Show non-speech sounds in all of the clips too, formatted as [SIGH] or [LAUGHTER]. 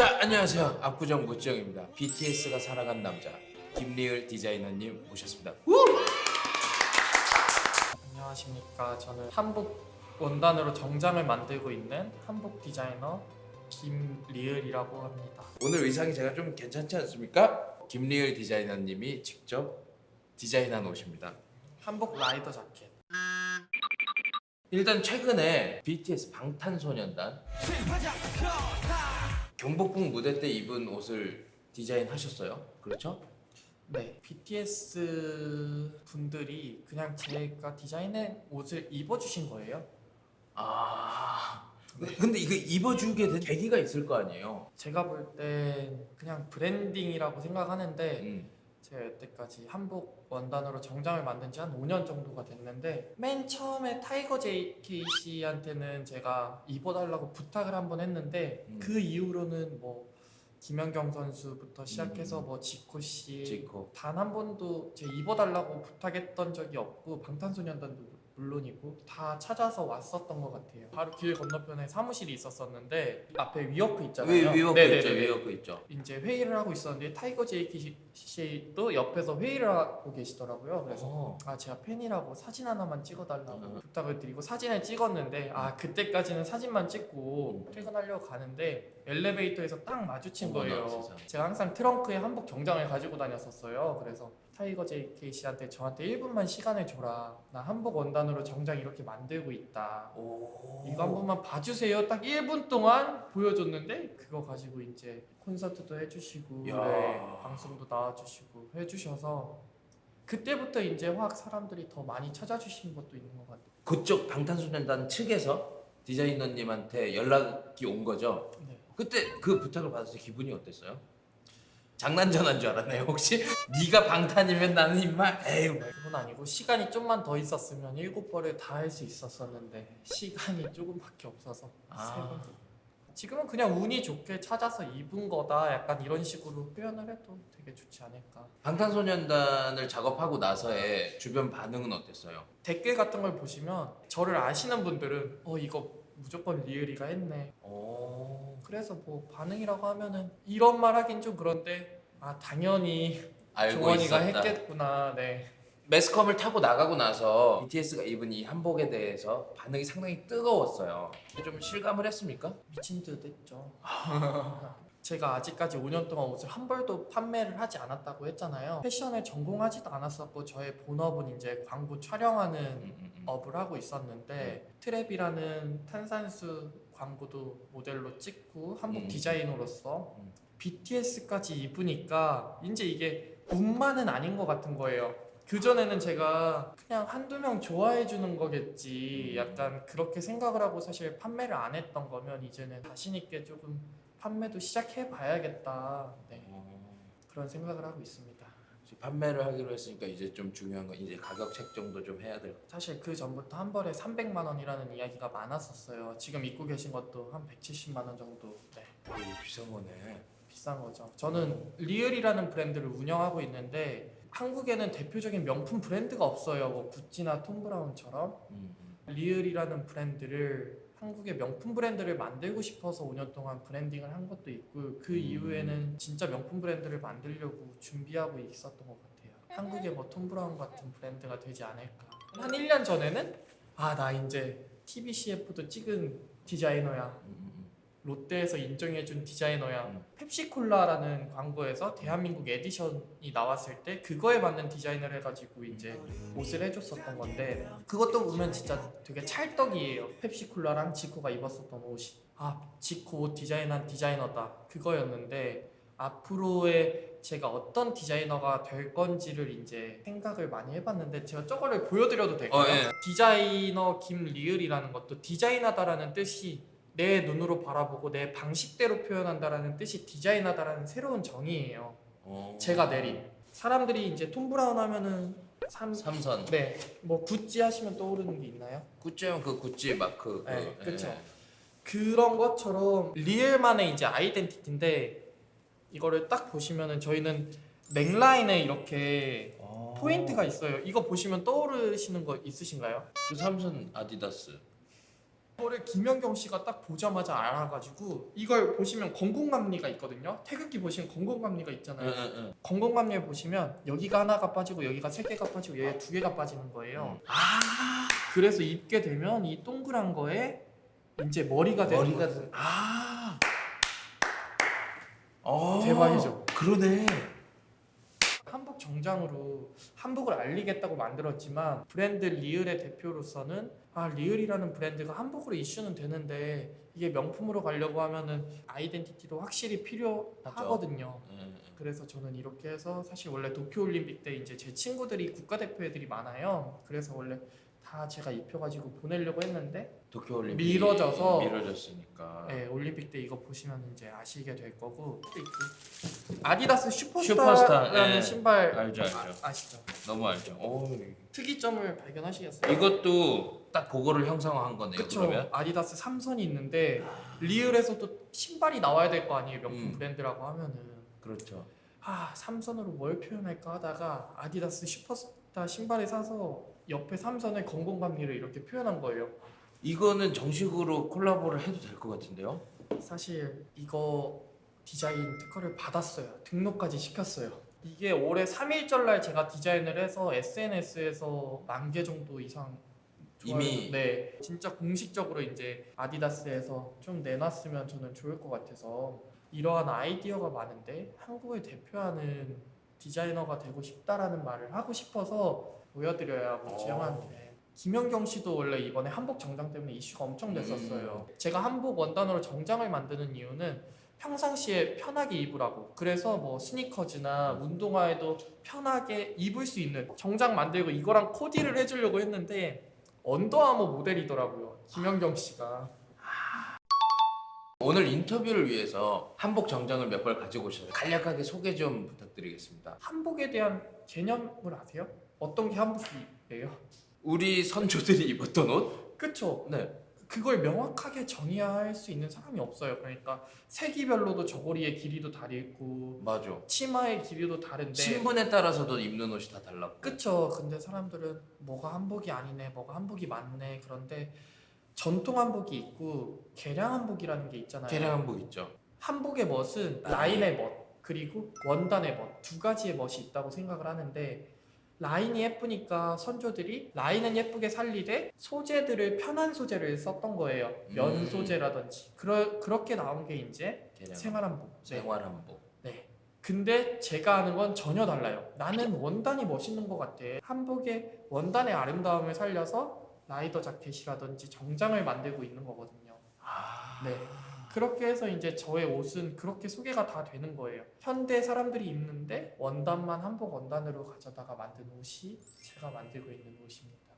자 안녕하세요 압구정 무지영입니다 BTS가 살아간 남자 김리을 디자이너님 모셨습니다 안녕하십니까. 저는 한복 원단으로 정장을 만들고 있는 한복 디자이너 김리을이라고 합니다. 오늘 의상이 제가 좀 괜찮지 않습니까? 김리을 디자이너님이 직접 디자인한 옷입니다 한복 라이더 자켓. 일단 최근에 BTS 방탄소년단 경복궁 무대 때 입은 옷을 디자인하셨어요 그렇죠? 네, BTS 분들이 그냥 제가 디자인한 옷을 입어주신 거예요. 아 근데 이거 입어주게 된 계기가 있을 거 아니에요 제가 볼 땐 그냥 브랜딩이라고 생각하는데 음. 제가 여태까지 한복 원단으로 정장을 만든 지 한 5년 정도가 됐는데 맨 처음에 타이거 JKC한테는 제가 입어달라고 부탁을 한번 했는데 음. 그 이후로는 뭐 김연경 선수부터 시작해서 음. 뭐 지코 씨 지코 단 한 번도 제 입어달라고 부탁했던 적이 없고 방탄소년단도 물론이고 다 찾아서 왔었던 것 같아요. 바로 길 건너편에 사무실이 있었었는데 앞에 위워크 있잖아요. 위, 위워크 네네네네. 있죠 위워크 있죠 이제 회의를 하고 있었는데 타이거 JKC도 옆에서 회의를 하고 계시더라고요. 그래서 어. 아 제가 팬이라고 사진 하나만 찍어달라고 음. 부탁을 드리고 사진을 찍었는데 아 그때까지는 사진만 찍고 퇴근하려고 가는데 엘리베이터에서 딱 마주친 어머나, 거예요. 세상에. 제가 항상 트렁크에 한복 정장을 가지고 다녔었어요. 그래서 타이거 JKC한테 저한테 1분만 시간을 줘라. 나 한복 원단으로 정장 이렇게 만들고 있다. 오. 이거 한 번만 봐주세요. 딱 1분 동안 보여줬는데 그거 가지고 이제 콘서트도 해주시고 야. 네, 방송도 나와주시고 해주셔서 그때부터 이제 확 사람들이 더 많이 찾아주신 것도 있는 것 같아요. 그쪽 방탄소년단 측에서 디자이너님한테 연락이 온 거죠. 네. 그때 그 부탁을 받았을 때 기분이 어땠어요? 장난 전화인 줄 알았나요 혹시? [LAUGHS] 네가 방탄이면 나는 임마 에휴 그건 아니고 시간이 좀만 더 있었으면 일곱 벌을 다 할 수 있었었는데 시간이 조금밖에 없어서 아. 세 번. 지금은 그냥 운이 좋게 찾아서 입은 거다 약간 이런 식으로 표현을 해도 되게 좋지 않을까. 방탄소년단을 작업하고 나서의 주변 반응은 어땠어요? 댓글 같은 걸 보시면 저를 아시는 분들은 어 이거 무조건 리을이가 했네. 오. 그래서 뭐 반응이라고 하면은 이런 말 하긴 좀 그런데 아 당연히 알고 조원이가 있었다. 했겠구나. 네. 매스컴을 타고 나가고 나서 BTS가 입은 이 한복에 대해서 반응이 상당히 뜨거웠어요. 좀 실감을 했습니까? 미친 듯 했죠. [LAUGHS] 제가 아직까지 5년 동안 옷을 한 벌도 판매를 하지 않았다고 했잖아요. 패션을 전공하지도 않았었고 저의 본업은 이제 광고 촬영하는 음, 음, 음. 업을 하고 있었는데 트랩이라는 탄산수 광고도 모델로 찍고 한복 음. 디자이너로서 음. BTS까지 입으니까 이제 이게 운만은 아닌 것 같은 거예요. 그 전에는 제가 그냥 한두 명 좋아해 주는 거겠지. 음. 약간 그렇게 생각을 하고 사실 판매를 안 했던 거면 이제는 자신 있게 조금 판매도 시작해 봐야겠다. 네. 어. 그런 생각을 하고 있습니다. 판매를 하기로 했으니까 이제 좀 중요한 건 이제 가격 책정도 좀 해야 될것 사실 그 전부터 한 벌에 300만 원이라는 이야기가 많았었어요. 지금 입고 계신 것도 한 170만 원 정도. 네. 오, 비싼 거네. 비싼 거죠. 저는 리을이라는 브랜드를 운영하고 있는데 한국에는 대표적인 명품 브랜드가 없어요. 뭐 구찌나 톰 브라운처럼 음, 음. 리을이라는 브랜드를 한국의 명품 브랜드를 만들고 싶어서 5년 동안 브랜딩을 한 것도 있고 그 음. 이후에는 진짜 명품 브랜드를 만들려고 준비하고 있었던 것 같아요. 한국의 뭐 톰 브라운 같은 브랜드가 되지 않을까. 한 1년 전에는 아 나 이제 TV CF도 찍은 디자이너야. 롯데에서 인정해준 디자이너야. 음. 펩시콜라라는 광고에서 대한민국 에디션이 나왔을 때 그거에 맞는 디자인을 해가지고 이제 옷을 해줬었던 건데 그것도 보면 진짜 되게 찰떡이에요. 펩시콜라랑 지코가 입었었던 옷이 아 지코 옷 디자인한 디자이너다 그거였는데 앞으로의 제가 어떤 디자이너가 될 건지를 이제 생각을 많이 해봤는데 제가 저거를 보여드려도 될까요? 어, 예. 디자이너 김리을이라는 것도 디자인하다라는 뜻이 내 눈으로 바라보고 내 방식대로 표현한다라는 뜻이 디자인하다라는 새로운 정의예요. 어. 제가 내린 사람들이 이제 톰 브라운 하면은 삼, 삼선. 네, 뭐 구찌 하시면 떠오르는 게 있나요? 구찌면 그 구찌 마크. 그, 네, 예. 그쵸. 그런 것처럼 리얼만의 이제 아이덴티티인데 이거를 딱 보시면은 저희는 넥라인에 이렇게 어. 포인트가 있어요. 이거 보시면 떠오르시는 거 있으신가요? 그 삼선 아디다스. 이거를 김연경 씨가 딱 보자마자 알아가지고 이걸 보시면 건공감리가 있거든요. 태극기 보시면 건공감리가 있잖아요. 응응응. 건공감리에 보시면 여기가 하나가 빠지고 여기가 세 개가 빠지고 여기 두 개가 빠지는 거예요. 아 그래서 입게 되면 이 동그란 거에 이제 머리가 되는 머리가 거예요. 아. 어, 대박이죠. 그러네. 한복 정장으로 한복을 알리겠다고 만들었지만 브랜드 리을의 대표로서는 아 리을이라는 브랜드가 한복으로 이슈는 되는데 이게 명품으로 가려고 하면은 아이덴티티도 확실히 필요하거든요. 응, 응. 그래서 저는 이렇게 해서 사실 원래 도쿄 올림픽 때 이제 제 친구들이 국가대표 애들이 많아요. 그래서 원래 다 제가 입혀가지고 보내려고 했는데 도쿄 올림픽 미뤄져서 미뤄졌으니까. 네, 올림픽 때 이거 보시면 이제 아시게 될 거고 또. 아디다스 슈퍼스타, 슈퍼스타라는 예. 신발 알죠, 알죠. 아, 아시죠? 너무 알죠. 오, 특이점을 발견하시겠어요? 이것도 딱 그거를 형상화한 거네요. 그쵸 그러면 아디다스 삼선이 있는데 리을에서도 신발이 나와야 될 거 아니에요 명품 음. 브랜드라고 하면은 그렇죠. 아 삼선으로 뭘 표현할까 하다가 아디다스 슈퍼스타 신발을 사서 옆에 삼선의 건공감리를 이렇게 표현한 거예요. 이거는 정식으로 콜라보를 해도 될 것 같은데요? 사실 이거 디자인 특허를 받았어요. 등록까지 시켰어요. 이게 올해 3일절 날 제가 디자인을 해서 SNS에서 만 개 정도 이상 좋아요. 이미- 네. 진짜 공식적으로 이제 아디다스에서 좀 내놨으면 저는 좋을 것 같아서 이러한 아이디어가 많은데 한국을 대표하는 디자이너가 되고 싶다라는 말을 하고 싶어서 보여드려야 뭐 어. 지영한테 김연경 씨도 원래 이번에 한복 정장 때문에 이슈가 엄청 됐었어요. 음. 제가 한복 원단으로 정장을 만드는 이유는 평상시에 편하게 입으라고. 그래서 뭐 스니커즈나 운동화에도 편하게 입을 수 있는 정장 만들고 이거랑 코디를 해주려고 했는데 언더아머 모델이더라고요. 김연경 씨가. 오늘 인터뷰를 위해서 한복 정장을 몇 벌 가지고 오셨어요. 간략하게 소개 좀 부탁드리겠습니다. 한복에 대한 개념을 아세요? 어떤 게 한복이에요? 우리 선조들이 입었던 옷? 그쵸? 네. 그걸 명확하게 정의할 수 있는 사람이 없어요. 그러니까 세기별로도 저고리의 길이도 다르고 맞아. 치마의 길이도 다른데 신분에 따라서도 입는 옷이 다 달랐고. 그쵸. 근데 사람들은 뭐가 한복이 아니네, 뭐가 한복이 맞네. 그런데 전통 한복이 있고 개량 한복이라는 게 있잖아요. 개량 한복 있죠. 한복의 멋은 라인의 멋 그리고 원단의 멋 두 가지의 멋이 있다고 생각을 하는데 라인이 예쁘니까 선조들이 라인은 예쁘게 살리되 소재들을 편한 소재를 썼던 거예요. 면 음. 소재라든지 그러, 그렇게 나온 게 이제 생활 한복. 네. 생활 한복. 네. 근데 제가 하는 건 전혀 달라요. 나는 원단이 멋있는 것 같아. 한복의 원단의 아름다움을 살려서 라이더 자켓이라든지 정장을 만들고 있는 거거든요. 아. 네. 그렇게 해서 이제 저의 옷은 그렇게 소개가 다 되는 거예요. 현대 사람들이 입는데 원단만 한복 원단으로 가져다가 만든 옷이 제가 만들고 있는 옷입니다.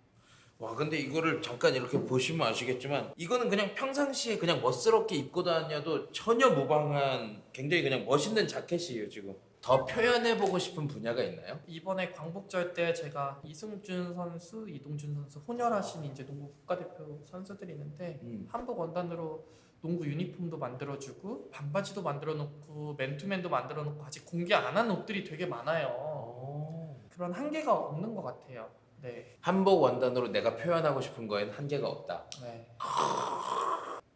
와 근데 이거를 잠깐 이렇게 보시면 아시겠지만 이거는 그냥 평상시에 그냥 멋스럽게 입고 다녀도 전혀 무방한 굉장히 그냥 멋있는 자켓이에요 지금 더 표현해보고 싶은 분야가 있나요? 이번에 광복절 때 제가 이승준 선수, 이동준 선수 혼혈하신 이제 농구 국가대표 선수들이 있는데 음. 한복 원단으로 농구 유니폼도 만들어주고 반바지도 만들어놓고 맨투맨도 만들어놓고 아직 공개 안 한 옷들이 되게 많아요. 어. 그런 한계가 없는 것 같아요. 네, 한복 원단으로 내가 표현하고 싶은 거에는 한계가 없다 네.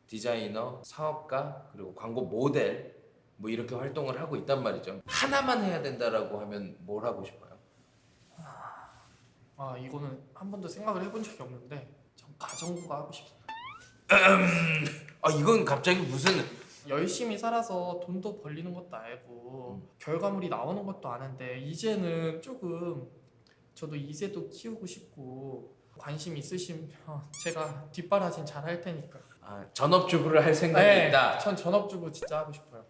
디자이너, 사업가, 그리고 광고 모델 뭐 이렇게 활동을 하고 있단 말이죠 하나만 해야 된다라고 하면 뭘 하고 싶어요? 아 이거는 한 번도 생각을 해본 적이 없는데 전 가정부가 하고 싶어요. [CLEARS THROAT] 아 이건 갑자기 무슨 열심히 살아서 돈도 벌리는 것도 알고 결과물이 나오는 것도 아는데 이제는 조금 저도 이세도 키우고 싶고 관심 있으시면 [LAUGHS] 제가 뒷바라진 잘 할 테니까. 아, 전업주부를 할 생각이 네, 있다 전 전업주부 진짜 하고 싶어요.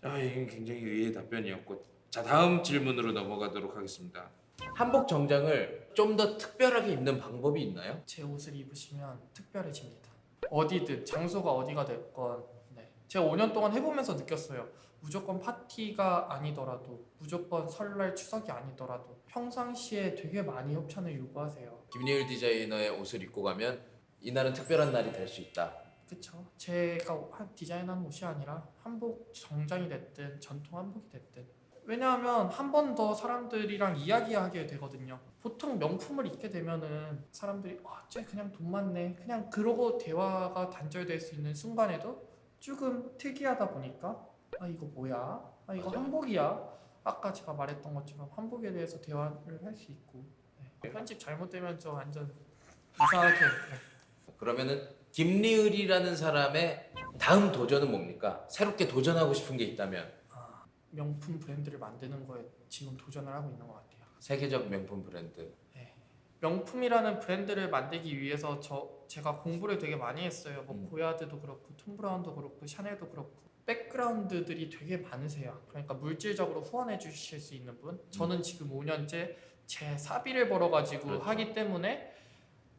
아, 이건 굉장히 의외의 답변이었고 자 다음 질문으로 넘어가도록 하겠습니다. 한복 정장을 좀 더 특별하게 입는 방법이 있나요? 제 옷을 입으시면 특별해집니다. 어디든 장소가 어디가 됐건 네. 제가 5년 동안 해보면서 느꼈어요. 무조건 파티가 아니더라도 무조건 설날 추석이 아니더라도 평상시에 되게 많이 협찬을 요구하세요. 김예일 디자이너의 옷을 입고 가면 이날은 특별한 날이 될 수 있다. 그쵸? 제가 한 디자인한 옷이 아니라 한복 정장이 됐든 전통 한복이 됐든 왜냐하면 한 번 더 사람들이랑 이야기하게 되거든요. 보통 명품을 입게 되면은 사람들이 아, 쟤 그냥 돈 많네. 그냥 그러고 대화가 단절될 수 있는 순간에도 조금 특이하다 보니까 아 이거 뭐야? 아 이거 맞아. 한복이야. 아까 제가 말했던 것처럼 한복에 대해서 대화를 할 수 있고 네. 편집 잘못되면 저 완전 이상하게 네. 그러면은 김리을이라는 사람의 다음 도전은 뭡니까? 새롭게 도전하고 싶은 게 있다면 아, 명품 브랜드를 만드는 거에 지금 도전을 하고 있는 것 같아요. 세계적 명품 브랜드. 명품이라는 브랜드를 만들기 위해서 저 제가 공부를 되게 많이 했어요. 뭐 음. 고야드도 그렇고 톰 브라운도 그렇고 샤넬도 그렇고 백그라운드들이 되게 많으세요. 그러니까 물질적으로 후원해 주실 수 있는 분. 저는 지금 5년째 제 사비를 벌어가지고 음. 그렇죠. 하기 때문에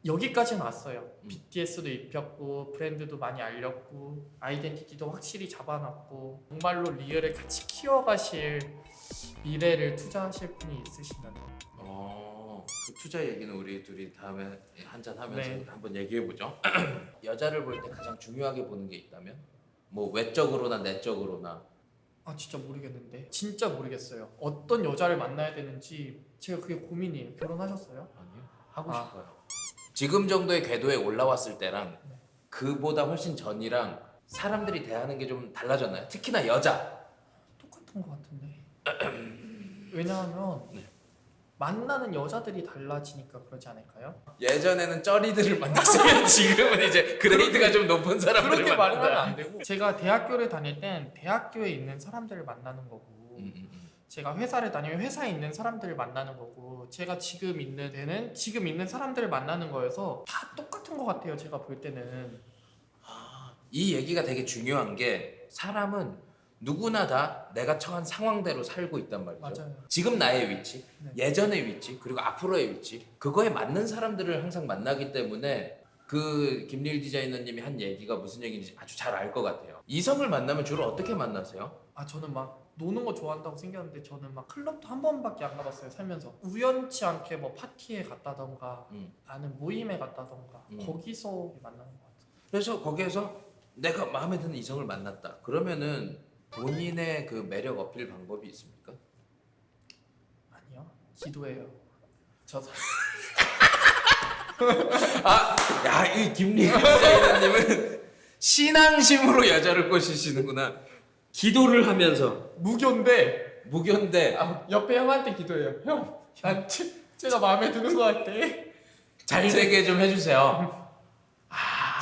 여기까지는 왔어요. 음. BTS도 입혔고 브랜드도 많이 알렸고 아이덴티티도 확실히 잡아놨고 정말로 리얼을 같이 키워가실 미래를 투자하실 분이 있으시면 어, 그 투자 얘기는 우리 둘이 다음에 한잔 하면서 네. 한번 얘기해 보죠. [CLEARS THROAT] 여자를 볼 때 가장 중요하게 보는 게 있다면 뭐 외적으로나 내적으로나 아 진짜 모르겠는데 진짜 모르겠어요 어떤 여자를 만나야 되는지 제가 그게 고민이에요 결혼하셨어요? 아니요 하고 아. 싶어요. 지금 정도의 궤도에 올라왔을 때랑 네. 그보다 훨씬 전이랑 사람들이 대하는 게 좀 달라졌나요? 특히나 여자. 똑같은 것 같은데 [CLEARS THROAT] 왜냐하면 네. 만나는 여자들이 달라지니까 그러지 않을까요? 예전에는 쩌리들을 만났으면 [LAUGHS] 지금은 이제 그레이드가 좀 높은 사람들을 그렇게 말을 하면 만난다. 안 되고 제가 대학교를 다닐 땐 대학교에 있는 사람들을 만나는 거고 음, 음, 음. 제가 회사를 다니면 회사에 있는 사람들을 만나는 거고 제가 지금 있는 데는 지금 있는 사람들을 만나는 거여서 다 똑같은 것 같아요 제가 볼 때는 이 얘기가 되게 중요한 게 사람은 누구나 다 내가 처한 상황대로 살고 있단 말이죠. 맞아요 지금 나의 위치, 네. 예전의 위치, 그리고 앞으로의 위치, 그거에 맞는 사람들을 항상 만나기 때문에 그 김리일 디자이너님이 한 얘기가 무슨 얘기인지 아주 잘 알 것 같아요. 이성을 만나면 주로 어떻게 만나세요? 아 저는 막 노는 거 좋아한다고 생겼는데 저는 막 클럽도 한 번밖에 안 가봤어요 살면서 우연치 않게 뭐 파티에 갔다던가 음. 아는 모임에 갔다던가 음. 거기서 만나는 것 같아요 그래서 거기에서 내가 마음에 드는 이성을 만났다. 그러면은 본인의 그 매력 어필 방법이 있습니까? 아니요. 기도해요. 저 사- [LAUGHS] 아, 야, 이 디자이너님은 신앙심으로 여자를 꼬시시는구나. 기도를 하면서. 무교인데. 무견대 아, 옆에 형한테 기도해요. 형난 제가 마음에 드는 것 같아 잘 되게 좀 해주세요.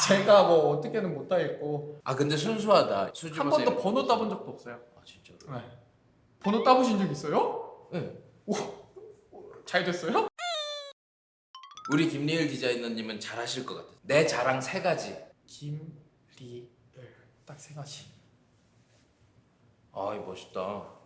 제가 뭐 어떻게는 못하겠고 아 근데 순수하다. 수줍어서 한 번도 이렇게. 번호 따본 적도 없어요 아 진짜로. 네. 번호 따보신 적 있어요? 네. 잘 됐어요? 우리 김리일 디자이너님은 잘하실 것 같아. 내 자랑 세 가지. 김리을 딱 세 가지 아이 멋있다.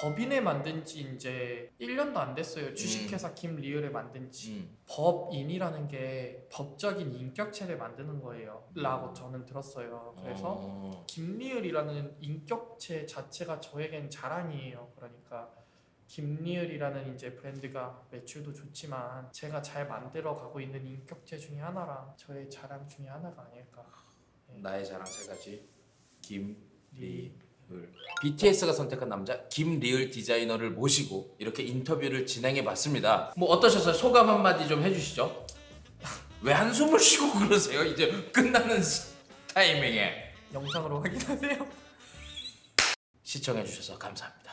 법인을 만든 지 이제 1년도 안 됐어요. 주식회사 김리을을 만든 지. 음. 법인이라는 게 법적인 인격체를 만드는 거예요. 라고 저는 들었어요. 그래서 어. 김리을이라는 인격체 자체가 저에겐 자랑이에요. 그러니까 김리을이라는 이제 브랜드가 매출도 좋지만 제가 잘 만들어 가고 있는 인격체 중에 하나랑 저의 자랑 중에 하나가 아닐까. 나의 자랑 세 가지. 김리을. 리 BTS가 선택한 남자 김리을 디자이너를 모시고 이렇게 인터뷰를 진행해 봤습니다. 뭐 어떠셨어요? 소감 한마디 좀 해주시죠. 왜 한숨을 쉬고 그러세요? 이제 끝나는 시- 타이밍에 영상으로 확인하세요. 시청해 주셔서 감사합니다.